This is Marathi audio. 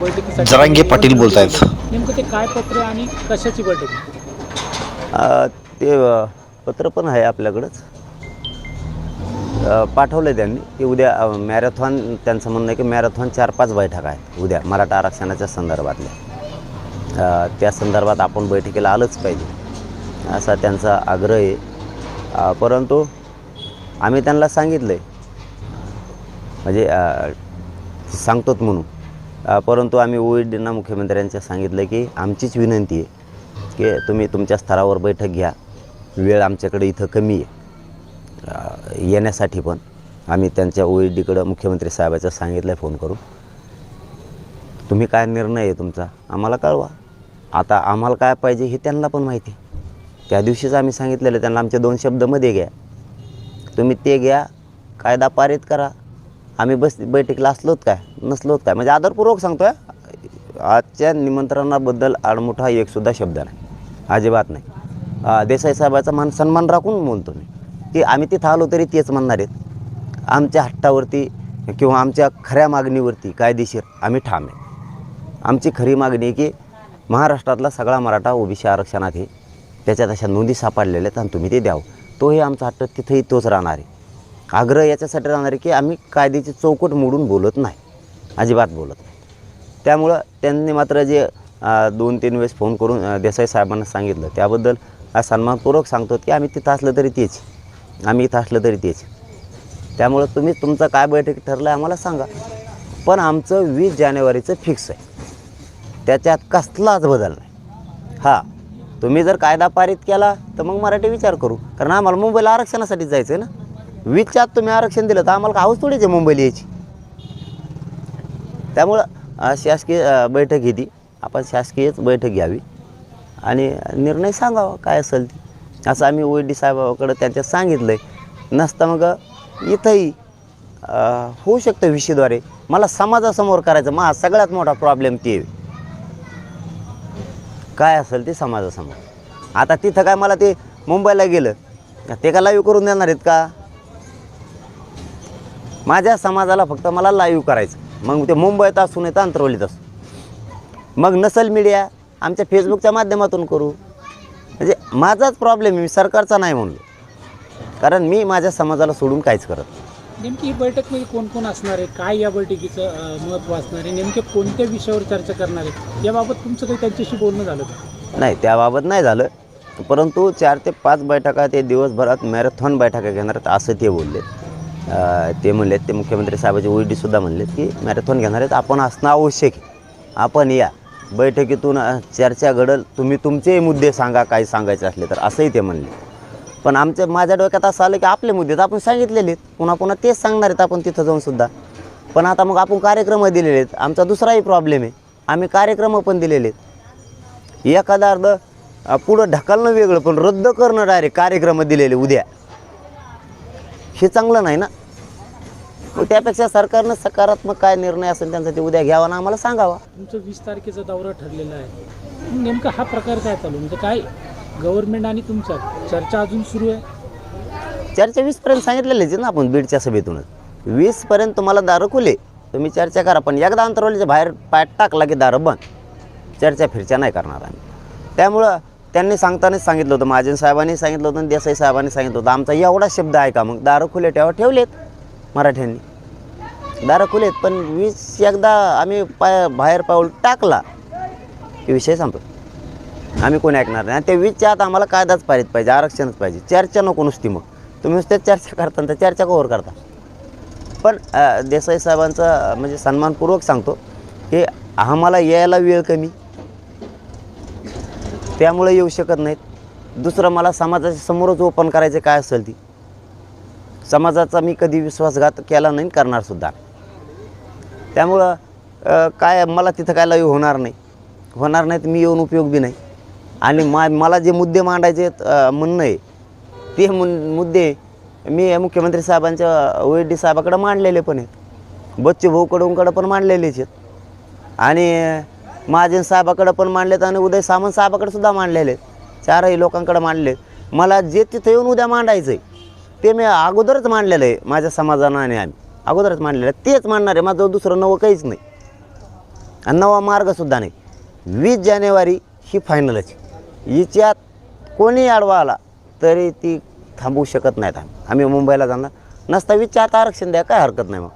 जरांगे पाटील बोलतायत. नेमकं ते काय पत्र आहे आणि कशाची बैठक? ते पत्र पण आहे आपल्याकडंच. पाठवलं त्यांनी की उद्या मॅरेथॉन त्यांचं म्हणणं आहे की मॅरेथॉन चार पाच बैठका आहेत उद्या मराठा आरक्षणाच्या संदर्भातल्या. त्या संदर्भात आपण बैठकीला आलंच पाहिजे असा त्यांचा आग्रह आहे. परंतु आम्ही त्यांना सांगितलं आहे म्हणजे सांगतोत म्हणून. परंतु आम्ही ओईडींना मुख्यमंत्र्यांच्या सांगितलं की आमचीच विनंती आहे की तुम्ही तुमच्या स्तरावर बैठक घ्या. वेळ आमच्याकडे इथं कमी आहे. येण्यासाठी पण आम्ही त्यांच्या ओ डीकडं मुख्यमंत्री साहेबाचं सांगितलं आहे फोन करून तुम्ही काय निर्णय आहे तुमचा? आम्हाला कळवा. आता आम्हाला काय पाहिजे हे त्यांना पण माहिती आहे. त्या दिवशीच आम्ही सांगितलेलं त्यांना आमचे दोन शब्दमध्ये घ्या. तुम्ही ते घ्या कायदा पारित करा. आम्ही बस बैठकीला असलोत काय? नसलोत काय? म्हणजे आदरपूर्वक सांगतो आहे आजच्या निमंत्रणाबद्दल आडमुठा एकसुद्धा शब्द नाही. अजिबात नाही. देसाई साहेबाचा मान सन्मान राखून बोलतो मी. की आम्ही तिथं आलो तरी तेच म्हणणार आहेत. आमच्या हट्टावरती किंवा आमच्या खऱ्या मागणीवरती कायदेशीर आम्ही ठाम आहे. आमची खरी मागणी आहे की महाराष्ट्रातला सगळा मराठा ओबीसी आरक्षणात आहे. त्याच्यात अशा नोंदी सापडलेल्या आहेत आणि तुम्ही ते द्यावं. तोही आमचा हट्ट तिथेही तोच राहणार आहे. आग्रह याच्यासाठी राहणार आहे की आम्ही कायद्याची चौकट मोडून बोलत नाही. अजिबात बोलत नाही. त्यामुळं त्यांनी मात्र जे दोन तीन वेळेस फोन करून देसाई साहेबांना सांगितलं. त्याबद्दल सन्मानपूर्वक सांगतो की आम्ही तिथं असलं तरी तेच. आम्ही इथं असलं तरी तेच. त्यामुळं तुम्ही तुमचं काय बैठक ठरलं आहे आम्हाला सांगा. पण आमचं वीस जानेवारीचं फिक्स आहे. त्याच्यात कसलाच बदल नाही. हां तुम्ही जर कायदा पारित केला तर मग मराठी विचार करू. कारण आम्हाला मुंबईला आरक्षणासाठी जायचं आहे ना? वीसच्या आत तुम्ही आरक्षण दिलं तर आम्हाला हाऊस थोडीच आहे मुंबईला यायची. त्यामुळं शासकीय बैठक घेतली आपण शासकीयच बैठक घ्यावी. आणि निर्णय सांगावा काय असेल ते. असं आम्ही ओ डी साहेबाकडं त्यांच्या सांगितलं आहे नसता मग इथंही होऊ शकतं विषयद्वारे. मला समाजासमोर करायचं मा सगळ्यात मोठा प्रॉब्लेम ते. काय असेल ते समाजासमोर. आता तिथं काय मला ते मुंबईला गेलं. ते का लाईव्ह करून देणार आहेत का? माझ्या समाजाला फक्त मला लाईव्ह करायचं. मग ते मुंबईत असू नाही तर अंतरवलीत असू मग नसल मीडिया आमच्या फेसबुकच्या माध्यमातून करू. म्हणजे माझाच प्रॉब्लेम आहे मी सरकारचा नाही म्हणलो कारण मी माझ्या समाजाला सोडून काहीच करत. नेमकी ही बैठक म्हणजे कोण कोण असणार आहे? काय या बैठकीचं महत्त्व असणार आहे? नेमके कोणत्या विषयावर चर्चा करणार आहे? याबाबत तुमचं काही त्यांच्याशी बोलणं झालं का? नाही त्याबाबत नाही झालं. परंतु चार ते पाच बैठका ते दिवसभरात मॅरेथॉन बैठका घेणार आहेत असं ते बोलले ते म्हणलेत ते मुख्यमंत्री साहेबाचे ओईडीसुद्धा म्हणलेत की मॅरेथॉन घेणार आहेत आपण असणं आवश्यक आहे. आपण या. बैठकीतून चर्चा घडल तुम्ही तुमचे मुद्दे सांगा काय सांगायचे असले तर असंही ते म्हणले. पण आमच्या माझ्या डोक्यात असं आलं की आपले मुद्दे तर आपण सांगितलेले आहेत. पुन्हा पुन्हा तेच सांगणार आहेत आपण तिथं जाऊन सुद्धा. पण आता मग आपण कार्यक्रम दिलेले आहेत. आमचा दुसराही प्रॉब्लेम आहे. आम्ही कार्यक्रम पण दिलेले आहेत. एखादा अर्ध पुढं ढकलणं वेगळं पण रद्द करणं डायरेक्ट कार्यक्रम दिलेले उद्या. हे चांगलं नाही ना? मग त्यापेक्षा सरकारनं सकारात्मक काय निर्णय असेल त्यांचा ते उद्या घ्यावा ना आम्हाला सांगावा. तुमचं वीस तारखेचा दौरा ठरलेला आहे. नेमका हा प्रकार काय चालू म्हणजे काय गव्हर्नमेंट आणि तुमचा चर्चा अजून सुरू आहे? चर्चा वीसपर्यंत सांगितलेलेच ना आपण बीडच्या सभेतूनच. वीसपर्यंत तुम्हाला दारं खुले तुम्ही चर्चा करा. पण एकदा अंतरवलीच्या बाहेर पाय टाकला की दारं बंद. चर्चा फिरच्या नाही करणार आम्ही. त्यामुळं त्यांनी सांगतानाच सांगितलं होतं महाजन साहेबांनी सांगितलं होतं आणि देसाई साहेबांनी सांगितलं होतं. आमचा एवढा शब्द आहे का मग? दारं खुले ठेवा ठेवलेत मराठ्यांनी. दारं खुलेत पण वीस एकदा आम्ही पाय बाहेर पाऊल टाकला की विषय संपला. आम्ही कोणी ऐकणार नाही. आणि त्या वीजच्या आत आम्हाला कायदाच पाहिजे पाहिजे आरक्षणच पाहिजे. चर्चा नको नुसती मग. तुम्ही नुसत्याच चर्चा करता तर चर्चा कवर करता. पण देसाई साहेबांचा म्हणजे सन्मानपूर्वक सांगतो की आम्हाला यायला वेळ कमी. त्यामुळे येऊ शकत नाहीत. दुसरं मला समाजाच्या समोरच ओपन करायचे काय असेल ती. समाजाचा मी कधी विश्वासघात केला नाही करणारसुद्धा त्यामुळं काय मला तिथं काय लाईव्ह होणार नाही. होणार नाही तर मी येऊन उपयोग बी नाही. आणि मा मला जे मुद्दे मांडायचे म्हणणं आहे ते मु मुद्दे मी मुख्यमंत्री साहेबांच्या ओ डी मांडलेले पण आहेत. बच्चे भाऊकडूनकडं पण मांडलेलेच आहेत. आणि महाजन साहेबाकडं पण मांडलेत आणि उदय सामंत साहेबाकडे सुद्धा मांडलेले. आहेत चारही लोकांकडे मांडले. मला जे तिथं येऊन उद्या मांडायचं आहे ते मी अगोदरच मांडलेलं आहे माझ्या समाजानं आणि आम्ही. अगोदरच मांडलेलं आहे. तेच मांडणार आहे. माझं दुसरं नवं काहीच नाही. आणि नवा मार्गसुद्धा नाही. वीस जानेवारी ही फायनलच हिच्यात कोणी आडवा आला तरी ती थांबवू शकत नाहीत आम्ही. आम्ही मुंबईला जाणार. नसता विचार आरक्षण द्या काय हरकत नाही मग.